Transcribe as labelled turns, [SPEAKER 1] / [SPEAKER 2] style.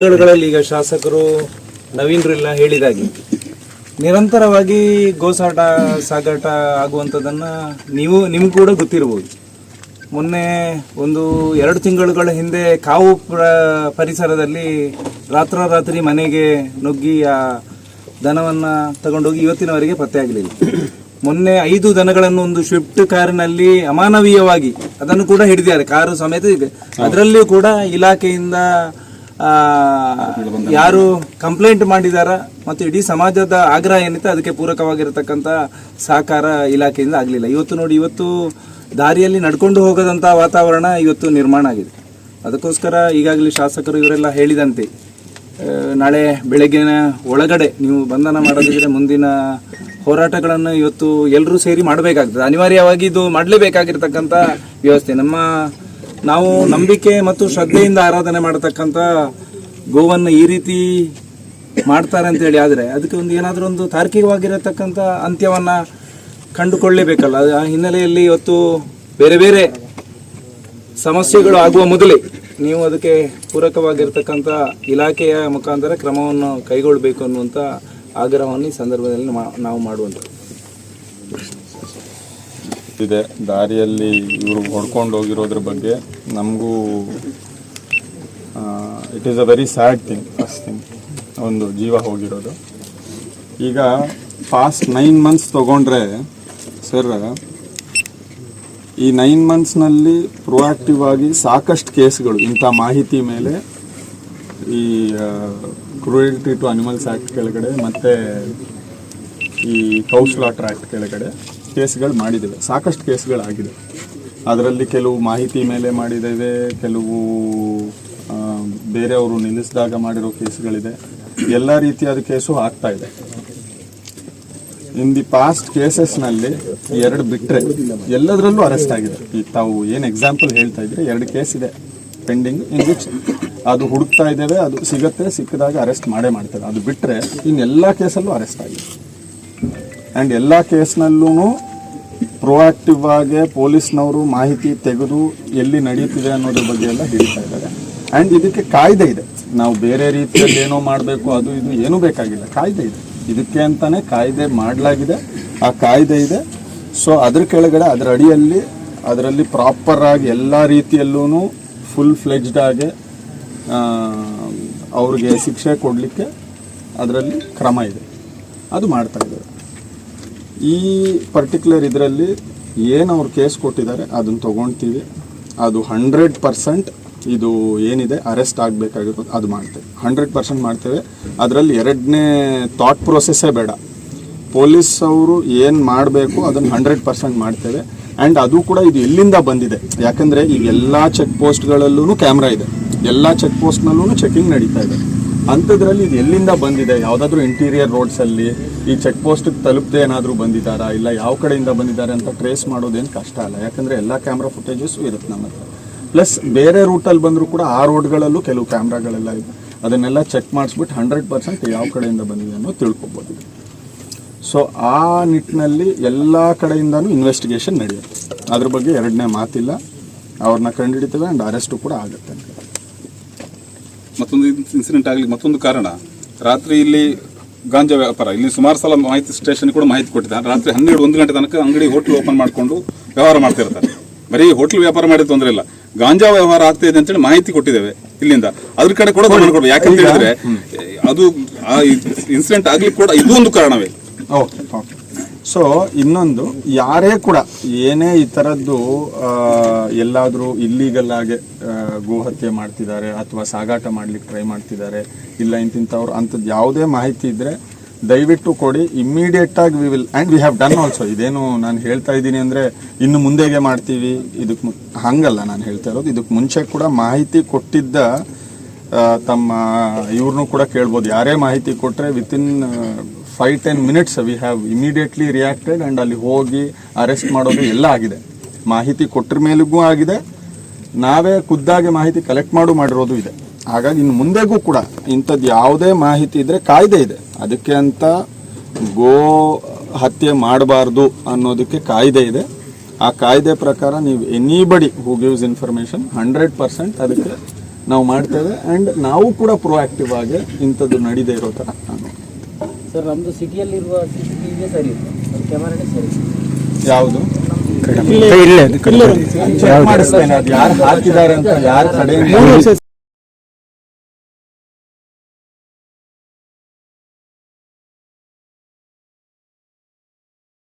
[SPEAKER 1] ತಿಂಗಳುಗಳಲ್ಲಿ ಈಗ ಶಾಸಕರು ನವೀನರೆಲ್ಲ ಹೇಳಿದಾಗೆ. ನಿರಂತರವಾಗಿ ಗೋಸಾಟ ಸಾಗಾಟ ಆಗುವಂಥದ್ದನ್ನ ನೀವು ನಿಮ್ಗೆ ಕೂಡ ಗೊತ್ತಿರ್ಬೋದು. ಮೊನ್ನೆ ಒಂದು ಎರಡು ತಿಂಗಳುಗಳ ಹಿಂದೆ ಕಾವು ಪ್ರ- ಪರಿಸರದಲ್ಲಿ ರಾತ್ರೋರಾತ್ರಿ ಮನೆಗೆ ನುಗ್ಗಿ ಆ ದನವನ್ನ ತಗೊಂಡೋಗಿ ಇವತ್ತಿನವರೆಗೆ ಪತ್ತೆ ಆಗಲಿಲ್ಲ. ಮೊನ್ನೆ ಐದು ದನಗಳನ್ನು ಒಂದು ಸ್ವಿಫ್ಟ್ ಕಾರಿನಲ್ಲಿ ಅಮಾನವೀಯವಾಗಿ ಅದನ್ನು ಕೂಡ ಹಿಡಿದಿದ್ದಾರೆ. ಕಾರು ಸಮೇತ ಇದೆ. ಅದರಲ್ಲಿಯೂ ಕೂಡ ಇಲಾಖೆಯಿಂದ ಯಾರು ಕಂಪ್ಲೇಂಟ್ ಮಾಡಿದಾರ ಮತ್ತು ಇಡೀ ಸಮಾಜದ ಆಗ್ರಹ ಏನಿತ್ತು ಅದಕ್ಕೆ ಪೂರಕವಾಗಿರತಕ್ಕಂಥ ಸಹಕಾರ ಇಲಾಖೆಯಿಂದ ಆಗಲಿಲ್ಲ. ಇವತ್ತು ನೋಡಿ, ಇವತ್ತು ದಾರಿಯಲ್ಲಿ ನಡ್ಕೊಂಡು ಹೋಗದಂಥ ವಾತಾವರಣ ಇವತ್ತು ನಿರ್ಮಾಣ ಆಗಿದೆ. ಅದಕ್ಕೋಸ್ಕರ ಈಗಾಗಲೇ ಶಾಸಕರು ಇವರೆಲ್ಲ ಹೇಳಿದಂತೆ ನಾಳೆ ಬೆಳಗ್ಗಿನ ಒಳಗಡೆ ನೀವು ಬಂಧನ ಮಾಡೋದಿದ್ರೆ ಮುಂದಿನ ಹೋರಾಟಗಳನ್ನು ಇವತ್ತು ಎಲ್ಲರೂ ಸೇರಿ ಮಾಡಬೇಕಾಗ್ತದೆ. ಅನಿವಾರ್ಯವಾಗಿ ಇದು ಮಾಡಲೇಬೇಕಾಗಿರ್ತಕ್ಕಂಥ ವ್ಯವಸ್ಥೆ. ನಮ್ಮ ನಾವು ನಂಬಿಕೆ ಮತ್ತು ಶ್ರದ್ಧೆಯಿಂದ ಆರಾಧನೆ ಮಾಡತಕ್ಕಂಥ ಗೋವನ್ನು ಈ ರೀತಿ ಮಾಡ್ತಾರೆ ಅಂತೇಳಿ ಆದರೆ ಅದಕ್ಕೆ ಒಂದು ಏನಾದರೂ ಒಂದು ತಾರ್ಕಿಕವಾಗಿರತಕ್ಕಂಥ ಅಂತ್ಯವನ್ನು ಕಂಡುಕೊಳ್ಳೇಬೇಕಲ್ಲ. ಆ ಹಿನ್ನೆಲೆಯಲ್ಲಿ ಇವತ್ತು ಬೇರೆ ಬೇರೆ ಸಮಸ್ಯೆಗಳು ಆಗುವ ಮೊದಲೇ ನೀವು ಅದಕ್ಕೆ ಪೂರಕವಾಗಿರ್ತಕ್ಕಂಥ ಇಲಾಖೆಯ ಮುಖಾಂತರ ಕ್ರಮವನ್ನು ಕೈಗೊಳ್ಳಬೇಕು ಅನ್ನುವಂಥ ಆಗ್ರಹವನ್ನು ಈ ಸಂದರ್ಭದಲ್ಲಿ ನಾವು ಮಾಡುವಂಥದ್ದು
[SPEAKER 2] ಇದೆ ದಾರಿಯಲ್ಲಿ ಇವರು ಹೊಡ್ಕೊಂಡು ಹೋಗಿರೋದ್ರ ಬಗ್ಗೆ ನಮಗೂ it is a very sad thing first thing ಒಂದು ಜೀವ ಹೋಗಿರೋದು. ಈಗ ಪಾಸ್ಟ್ ನೈನ್ ಮಂತ್ಸ್ ತೊಗೊಂಡ್ರೆ ಸರ್ ಈ ನೈನ್ ಮಂತ್ಸ್ನಲ್ಲಿ ಪ್ರೊಆಕ್ಟಿವ್ ಆಗಿ ಸಾಕಷ್ಟು ಕೇಸ್ಗಳು, ಇಂಥ ಮಾಹಿತಿ ಮೇಲೆ ಈ ಕ್ರೂಯಲ್ಟಿ ಟು ಅನಿಮಲ್ಸ್ ಆ್ಯಕ್ಟ್ ಕೆಳಗಡೆ ಮತ್ತು ಈ ಕೌಸ್ಲಾಟರ್ ಆ್ಯಕ್ಟ್ ಕೆಳಗಡೆ ಕೇಸ್ಗಳು ಮಾಡಿದ್ದೇವೆ. ಸಾಕಷ್ಟು ಕೇಸ್ಗಳಾಗಿದೆ. ಅದರಲ್ಲಿ ಕೆಲವು ಮಾಹಿತಿ ಮೇಲೆ ಮಾಡಿದ್ದೇವೆ, ಕೆಲವು ಬೇರೆಯವರು ನಿಲ್ಲಿಸಿದಾಗ ಮಾಡಿರೋ ಕೇಸ್ಗಳಿದೆ. ಎಲ್ಲ ರೀತಿಯಾದ ಕೇಸು ಆಗ್ತಾ ಇದೆ. ಇನ್ ದಿ ಪಾಸ್ಟ್ ಕೇಸಸ್ನಲ್ಲಿ ಎರಡು ಬಿಟ್ಟರೆ ಎಲ್ಲದರಲ್ಲೂ ಅರೆಸ್ಟ್ ಆಗಿದೆ. ತಾವು ಏನು ಎಕ್ಸಾಂಪಲ್ ಹೇಳ್ತಾ ಇದ್ರೆ ಎರಡು ಕೇಸ್ ಇದೆ ಪೆಂಡಿಂಗ್, ಇನ್ ವಿಚ್ ಅದು ಹುಡುಕ್ತಾ ಇದ್ದೇವೆ, ಅದು ಸಿಗತ್ತೆ, ಸಿಕ್ಕಿದಾಗ ಅರೆಸ್ಟ್ ಮಾಡೇ ಮಾಡ್ತಾರೆ ಅದು ಬಿಟ್ಟರೆ ಇನ್ನು ಎಲ್ಲ ಕೇಸಲ್ಲೂ ಅರೆಸ್ಟ್ ಆಗಿದೆ. ಆ್ಯಂಡ್ ಎಲ್ಲ ಕೇಸ್ನಲ್ಲೂ ಪ್ರೊಆಕ್ಟಿವ್ ಆಗಿ ಪೊಲೀಸ್ನವರು ಮಾಹಿತಿ ತೆಗೆದು ಎಲ್ಲಿ ನಡೀತಿದೆ ಅನ್ನೋದ್ರ ಬಗ್ಗೆ ಎಲ್ಲ ಹೇಳ್ತಾ ಇದ್ದಾರೆ. ಆ್ಯಂಡ್ ಇದಕ್ಕೆ ಕಾಯ್ದೆ ಇದೆ. ನಾವು ಬೇರೆ ರೀತಿಯಲ್ಲಿ ಏನೋ ಮಾಡಬೇಕು, ಅದು ಇದು ಏನೂ ಬೇಕಾಗಿಲ್ಲ. ಕಾಯ್ದೆ ಇದೆ. ಇದಕ್ಕೆ ಅಂತಾನೆ ಕಾಯ್ದೆ ಮಾಡಲಾಗಿದೆ. ಆ ಕಾಯ್ದೆ ಇದೆ. ಸೊ ಅದ್ರ ಕೆಳಗಡೆ, ಅದರ ಅಡಿಯಲ್ಲಿ, ಅದರಲ್ಲಿ ಪ್ರಾಪರ್ ಆಗಿ ಎಲ್ಲ ರೀತಿಯಲ್ಲೂ ಫುಲ್ ಫ್ಲೆಜ್ಡ್ ಆಗಿ ಅವ್ರಿಗೆ ಶಿಕ್ಷೆ ಕೊಡಲಿಕ್ಕೆ ಅದರಲ್ಲಿ ಕ್ರಮ ಇದೆ. ಅದು ಮಾಡ್ತಾ ಇದ್ದಾರೆ. ಈ ಪರ್ಟಿಕ್ಯುಲರ್ ಇದರಲ್ಲಿ ಏನು ಅವ್ರು ಕೇಸ್ ಕೊಟ್ಟಿದ್ದಾರೆ ಅದನ್ನು ತೊಗೊಳ್ತೀವಿ ಅದು ಹಂಡ್ರೆಡ್ ಪರ್ಸೆಂಟ್ ಇದು ಏನಿದೆ ಅರೆಸ್ಟ್ ಆಗಬೇಕಾಗಿರೋದು ಅದು ಮಾಡ್ತೇವೆ. ಹಂಡ್ರೆಡ್ ಪರ್ಸೆಂಟ್ ಮಾಡ್ತೇವೆ. ಅದರಲ್ಲಿ ಎರಡನೇ ಥಾಟ್ ಪ್ರೊಸೆಸ್ಸೇ ಬೇಡ. ಪೊಲೀಸ್ ಅವರು ಏನು ಮಾಡಬೇಕು ಅದನ್ನು ಹಂಡ್ರೆಡ್ ಪರ್ಸೆಂಟ್ ಮಾಡ್ತೇವೆ. ಆ್ಯಂಡ್ ಅದು ಕೂಡ ಇದು ಎಲ್ಲಿಂದ ಬಂದಿದೆ. ಯಾಕಂದರೆ ಈಗ ಎಲ್ಲ ಚೆಕ್ ಪೋಸ್ಟ್ಗಳಲ್ಲೂ ಕ್ಯಾಮ್ರಾ ಇದೆ. ಎಲ್ಲ ಚೆಕ್ ಪೋಸ್ಟ್ನಲ್ಲೂ ಚೆಕಿಂಗ್ ನಡೀತಾ ಇದೆ. ಅಂಥದ್ರಲ್ಲಿ ಇದು ಎಲ್ಲಿಂದ ಬಂದಿದೆ? ಯಾವುದಾದ್ರೂ ಇಂಟೀರಿಯರ್ ರೋಡ್ಸಲ್ಲಿ ಈ ಚೆಕ್ ಪೋಸ್ಟಿಗೆ ತಲುಪದೆ ಏನಾದರೂ ಬಂದಿದ್ದಾರಾ? ಇಲ್ಲ ಯಾವ ಕಡೆಯಿಂದ ಬಂದಿದ್ದಾರೆ ಅಂತ ಟ್ರೇಸ್ ಮಾಡೋದೇನು ಕಷ್ಟ ಅಲ್ಲ. ಯಾಕಂದರೆ ಎಲ್ಲ ಕ್ಯಾಮ್ರಾ ಫುಟೇಜಸ್ಸು ಇರುತ್ತೆ ನಮ್ಮ ಹತ್ರ. ಪ್ಲಸ್ ಬೇರೆ ರೂಟಲ್ಲಿ ಬಂದರೂ ಕೂಡ ಆ ರೋಡ್ಗಳಲ್ಲೂ ಕೆಲವು ಕ್ಯಾಮ್ರಾಗಳೆಲ್ಲ ಇದೆ ಅದನ್ನೆಲ್ಲ ಚೆಕ್ ಮಾಡಿಸ್ಬಿಟ್ಟು ಹಂಡ್ರೆಡ್ ಪರ್ಸೆಂಟ್ ಯಾವ ಕಡೆಯಿಂದ ಬಂದಿದೆ ಅನ್ನೋ ತಿಳ್ಕೊಬೋದು. ಸೊ ಆ ನಿಟ್ಟಿನಲ್ಲಿ ಎಲ್ಲ ಕಡೆಯಿಂದನೂ ಇನ್ವೆಸ್ಟಿಗೇಷನ್ ನಡೆಯುತ್ತೆ. ಅದ್ರ ಬಗ್ಗೆ ಎರಡನೇ ಮಾತಿಲ್ಲ. ಅವ್ರನ್ನ ಕಂಡುಹಿಡಿತೇವೆ ಆ್ಯಂಡ್ ಅರೆಸ್ಟು ಕೂಡ ಆಗುತ್ತೆ
[SPEAKER 3] ಮತ್ತೊಂದು ಇನ್ಸಿಡೆಂಟ್ ಆಗಲಿಕ್ಕೆ ಮತ್ತೊಂದು ಕಾರಣ ರಾತ್ರಿ ಇಲ್ಲಿ ಗಾಂಜಾ ವ್ಯಾಪಾರ ಇಲ್ಲಿ ಸುಮಾರು ಸಲ ಮಾಹಿತಿ ಸ್ಟೇಷನ್ ಕೂಡ ಮಾಹಿತಿ ಕೊಟ್ಟಿದ್ದಾರೆ ರಾತ್ರಿ ಹನ್ನೆರಡು ಒಂದು ಗಂಟೆ ತನಕ ಅಂಗಡಿ ಹೋಟ್ಲ್ ಓಪನ್ ಮಾಡಿಕೊಂಡು ವ್ಯವಹಾರ ಮಾಡ್ತಿರ್ತಾರೆ ಬರೀ ಹೋಟ್ಲ್ ವ್ಯಾಪಾರ ಮಾಡಿದ ತೊಂದರೆ ಇಲ್ಲ. ಗಾಂಜಾ ವ್ಯವಹಾರ ಆಗ್ತಾ ಇದೆ ಅಂತೇಳಿ ಮಾಹಿತಿ ಕೊಟ್ಟಿದ್ದೇವೆ ಇಲ್ಲಿಂದ. ಅದ್ರ ಕಡೆ ಕೂಡ ಗಮನ ಕೊಡ್ಬೇಕು. ಯಾಕಂತ ಹೇಳಿದ್ರೆ ಅದು ಆ ಇನ್ಸಿಡೆಂಟ್ ಆಗ್ಲಿಕ್ಕೆ ಕೂಡ ಇದೊಂದು ಕಾರಣವೇ.
[SPEAKER 2] ಸೊ, ಇನ್ನೊಂದು, ಯಾರೇ ಕೂಡ, ಏನೇ ಈ ಥರದ್ದು ಎಲ್ಲಾದರೂ ಆಗಿ ಗೋಹತ್ಯೆ ಮಾಡ್ತಿದ್ದಾರೆ ಅಥವಾ ಸಾಗಾಟ ಮಾಡ್ಲಿಕ್ಕೆ ಟ್ರೈ ಮಾಡ್ತಿದ್ದಾರೆ, ಇಲ್ಲ ಇಂತಿಂಥವ್ರು ಅಂಥದ್ದು ಯಾವುದೇ ಮಾಹಿತಿ ಇದ್ದರೆ ದಯವಿಟ್ಟು ಕೊಡಿ. ಇಮ್ಮಿಡಿಯೇಟ್ ಆಗಿ we will and we have done also ಇದೇನು ನಾನು ಹೇಳ್ತಾ ಇದ್ದೀನಿ ಅಂದರೆ, ಇನ್ನು ಮುಂದೆಗೆ ಮಾಡ್ತೀವಿ. ಇದಕ್ಕೆ ಹಾಗಲ್ಲ ನಾನು ಹೇಳ್ತಾ ಇರೋದು. ಇದಕ್ಕೆ ಮುಂಚೆ ಕೂಡ ಮಾಹಿತಿ ಕೊಟ್ಟಿದ್ದ ತಮ್ಮ ಇವ್ರನ್ನೂ ಕೂಡ ಕೇಳ್ಬೋದು. ಯಾರೇ ಮಾಹಿತಿ ಕೊಟ್ಟರೆ within five ten minutes we have immediately reacted and ಅಲ್ಲಿ ಹೋಗಿ ಅರೆಸ್ಟ್ ಮಾಡೋದು ಎಲ್ಲ ಆಗಿದೆ. ಮಾಹಿತಿ ಕೊಟ್ಟರ ಮೇಲಿಗೂ ಆಗಿದೆ. ನಾವೇ ಖುದ್ದಾಗಿ ಮಾಹಿತಿ ಕಲೆಕ್ಟ್ ಮಾಡು ಮಾಡಿರೋದು ಇದೆ. ಹಾಗಾಗಿ ಇನ್ನು ಮುಂದೆಗೂ ಕೂಡ ಇಂಥದ್ದು ಯಾವುದೇ ಮಾಹಿತಿ ಇದ್ದರೆ ಕಾಯ್ದೆ ಇದೆ. ಅದಕ್ಕೆ ಅಂತ ಗೋ ಹತ್ಯೆ ಮಾಡಬಾರ್ದು ಅನ್ನೋದಕ್ಕೆ ಕಾಯ್ದೆ ಇದೆ. ಆ ಕಾಯ್ದೆ ಪ್ರಕಾರ ನೀವು anybody who gives information hundred percent ಅದಕ್ಕೆ ನಾವು ಮಾಡ್ತೇವೆ ಅಂಡ್ ನಾವು ಕೂಡ ಪ್ರೊಆಕ್ಟಿವ್ ಆಗಿ ಇಂಥದ್ದು ನಡೀದೆ ಇರೋ ಥರ ನಾನು.
[SPEAKER 4] ಸರ್ ನಮ್ಮದು ಸಿಟಿಯಲ್ಲಿರುವ ಸಿ ಸಿ ಟಿ ವಿನೇ ಸರಿ ಇಲ್ಲ. ಕ್ಯಾಮರಾನೇ ಸರಿ ಇಲ್ಲ.
[SPEAKER 2] ಯಾವುದು ಮಾಡಿಸ್ತೇನೆ ಅದು ಯಾರು ಹಾಕಿದ್ದಾರೆ ಅಂತ ಯಾರ ಕಡೆಯಿಂದ